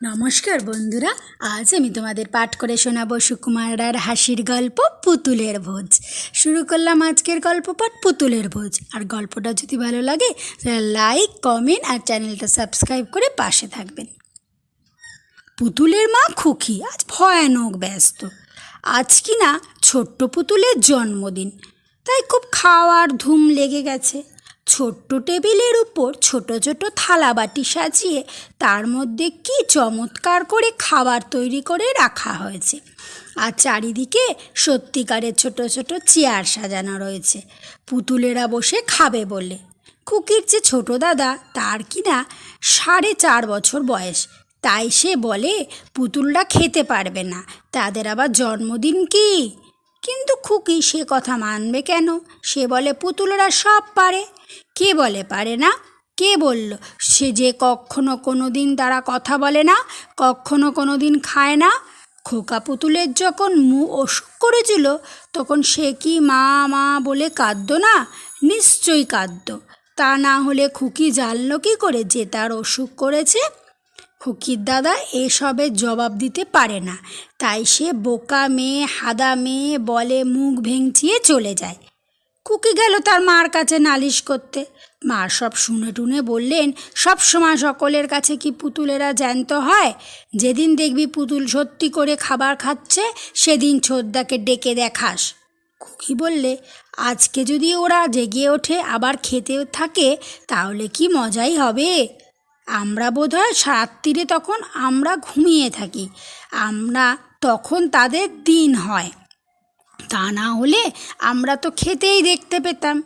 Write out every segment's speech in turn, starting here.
নমস্কার বন্ধুরা, আজ আমি তোমাদের পাঠ করে শোনাবো সুকুমার রায়ের হাসির গল্প পুতুলের ভোজ। শুরু করলাম আজকের গল্প পাঠ পুতুলের ভোজ। আর গল্পটা যদি ভালো লাগে, তাহলে লাইক, কমেন্ট আর চ্যানেলটা সাবস্ক্রাইব করে পাশে থাকবেন। পুতুলের মা খুকি আজ ভয়ানক ব্যস্ত। আজ কি না ছোট্ট পুতুলের জন্মদিন, তাই খুব খাওয়ার ধুম লেগে গেছে। ছোট্ট টেবিলের উপর ছোট ছোট থালা বাটি সাজিয়ে তার মধ্যে কি চমৎকার করে খাবার তৈরি করে রাখা হয়েছে। আর চারিদিকে সত্যিকারের ছোট ছোট চেয়ার সাজানো রয়েছে। পুতুলেরা বসে খাবে বলে। খুকির যে ছোট দাদা, তার কিনা সাড়ে চার বছর বয়স। তাই সে বলে, পুতুলরা খেতে পারবে না। তাদের আবার জন্মদিন কি? কিন্তু খুকি সে কথা মানবে কেন? সে বলে, পুতুলরা সব পারে। কে বলে পারে না? কে বলল, সে যে কখনো কোনো দিন তারা কথা বলে না, কখনো কোনো দিন খায় না? খোকা পুতুলের যখন মু অসুখ করেছিল, তখন সে কি মা মা বলে কাঁদতো না? নিশ্চয়ই কাঁদতো। তা না হলে খুকি জানলো কি করে যে তার অসুখ করেছে? খুকির দাদা এসবের জবাব দিতে পারে না। তাই সে বোকা মেয়ে, হাদা মেয়ে বলে মুখ ভেঙচিয়ে চলে যায়। খুকি গেল তার মার কাছে নালিশ করতে। মা সব শুনে টুনে বললেন, সব সময় সকলের কাছে কি পুতুলেরা জ্যান্ত হয়? যেদিন দেখবি পুতুল সত্যি করে খাবার খাচ্ছে, সেদিন ছোদ্দাকে ডেকে দেখাস। খুকি বললে, আজকে যদি ওরা জেগে ওঠে, আবার খেতে থাকে, তাহলে কি মজাই হবে? আমরা বোধহয় রাত্রিরে তখন আমরা ঘুমিয়ে থাকি। আমরা তখন তাদের দিন হয়। তা না হলে আমরা তো খেতেই দেখতে পেতাম।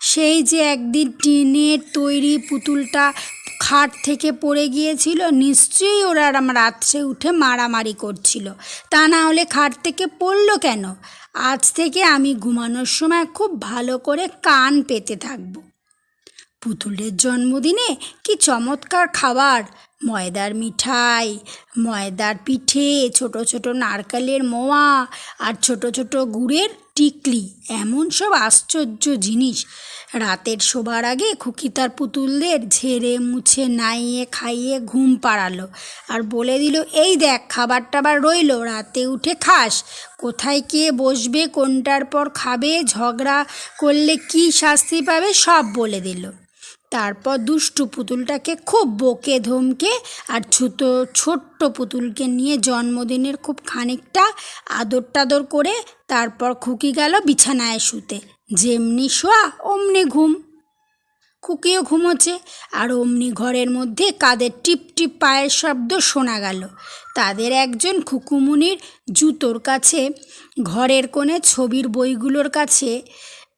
সেই যে একদিন টিনের তৈরি পুতুলটা খাট থেকে পড়ে গিয়েছিল, নিশ্চয়ই ওরা রাত্রে উঠে মারামারি করছিল। তা না হলে খাট থেকে পড়ল কেন? আজ থেকে আমি ঘুমানোর সময় খুব ভালো করে কান পেতে থাকব। পুতুলের জন্মদিনে কি চমৎকার খাবার? ময়দার মিঠাই, ময়দার পিঠে, ছোট ছোট নারকেলের মোয়া আর ছোট ছোট গুড়ের টিকলি। এমন সব আশ্চর্য জিনিস। রাতের শোবার আগে খুকি তার পুতুলদের ঝেড়ে, মুছে, নাইয়ে, খাইয়ে ঘুম পাড়ালো আর বলে দিল, এই দেখ, খাবার টাবার রইল, রাতে উঠে খাস। কোথায় কে বসবে, কোনটার পর খাবে, ঝগড়া করলে কি শাস্তি পাবে, সব বলে দিল। তারপর দুষ্টু পুতুলটাকে খুব বকে ধমকে আর ছুতো ছোট্ট পুতুলকে নিয়ে জন্মদিনের খুব খানিকটা আদর টাদর করে তারপর খুকি গেল বিছানায় শুতে। যেমনি শোয়া, অমনি ঘুম। খুকিও ঘুমোচ্ছে আর অমনি ঘরের মধ্যে কাদের টিপ টিপ পায়ের শব্দ শোনা গেল। তাদের একজন খুকুমুনির জুতোর কাছে, ঘরের কোণে ছবির বইগুলোর কাছে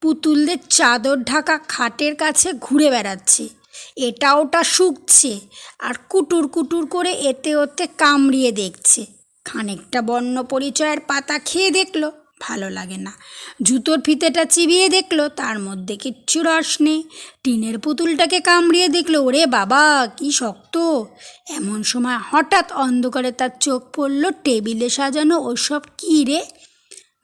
পুতুলদের চাদর ঢাকা খাটের কাছে ঘুরে বেড়াচ্ছে। এটা ওটা শুকছে আর কুটুর কুটুর করে এতে ওতে কামড়িয়ে দেখছে। খানিকটা বর্ণ পরিচয়ের পাতা খেয়ে দেখল, ভালো লাগে না। জুতোর ফিতেটা চিবিয়ে দেখল, তার মধ্যে কিচ্ছু রস নেই। টিনের পুতুলটাকে কামড়িয়ে দেখল, ওরে বাবা, কি শক্ত! এমন সময় হঠাৎ অন্ধকারে তার চোখ পড়ল, টেবিলে সাজানো ওসব কী রে?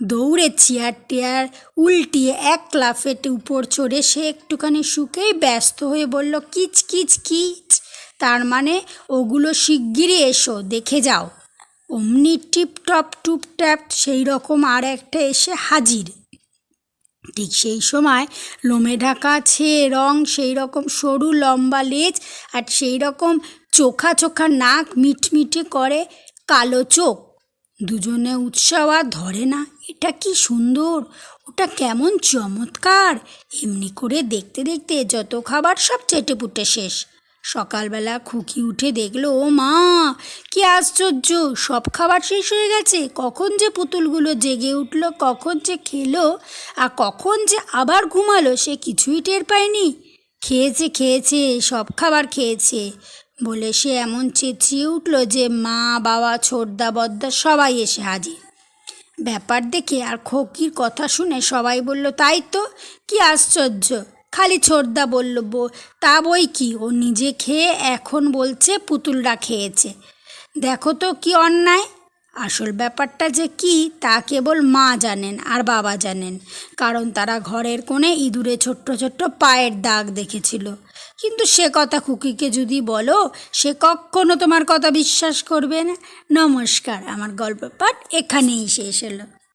দৌড়ে চেয়ার টেয়ার উল্টিয়ে এক লাফেটে উপর চড়ে সে একটুখানি শুকেই ব্যস্ত হয়ে বলল, কিচ কিচ কিচ। তার মানে ওগুলো শিগগিরই এসো, দেখে যাও। অমনি টিপ টপ টুপ ট্যাপ সেই রকম আর একটা এসে হাজির। ঠিক সেই সময় লোমে ঢাকা ছে রং, সেই রকম সরু লম্বা লেজ আর সেই রকম চোখা চোখা নাক মিটমিটে করে কালো চোখ। দুজনে উৎসাহ আর ধরে না, এটা কি সুন্দর? ওটা কেমন চমৎকার! এমনি করে দেখতে দেখতে যত খাবার সব চেটে পুটে শেষ। সকালবেলা খুকি উঠে দেখল, ও মা, কি আশ্চর্য! সব খাবার শেষ হয়ে গেছে। কখন যে পুতুলগুলো জেগে উঠল, কখন যে খেলো, আর কখন যে আবার ঘুমালো, সে কিছুই টের পায়নি। খেয়েছে খেয়েছে, সব খাবার খেয়েছে। বলে সে এমন চেঁচিয়ে উঠল যে মা, বাবা, ছোটদা বদ্দা সবাই এসে হাজির। ব্যাপার দেখে আর খকির কথা শুনে সবাই বলল, তাই তো, কি আশ্চর্য। খালি ছোটদা বলল, "বো- তা বই কি? ও নিজে খেয়ে এখন বলছে পুতুলরা খেয়েছে। দেখো তো কি অন্যায়। আসল ব্যাপারটা যে কি, তা কেবল মা জানেন আর বাবা জানেন। কারণ তারা ঘরের কোণে ইঁদুরে ছোট্ট ছোট্ট পায়ের দাগ দেখেছিল। কিন্তু সে কথা খুকিকে যদি বলো, সে কখনো তোমার কথা বিশ্বাস করবে না। নমস্কার, আমার গল্প পাঠ এখানেই শেষ হলো।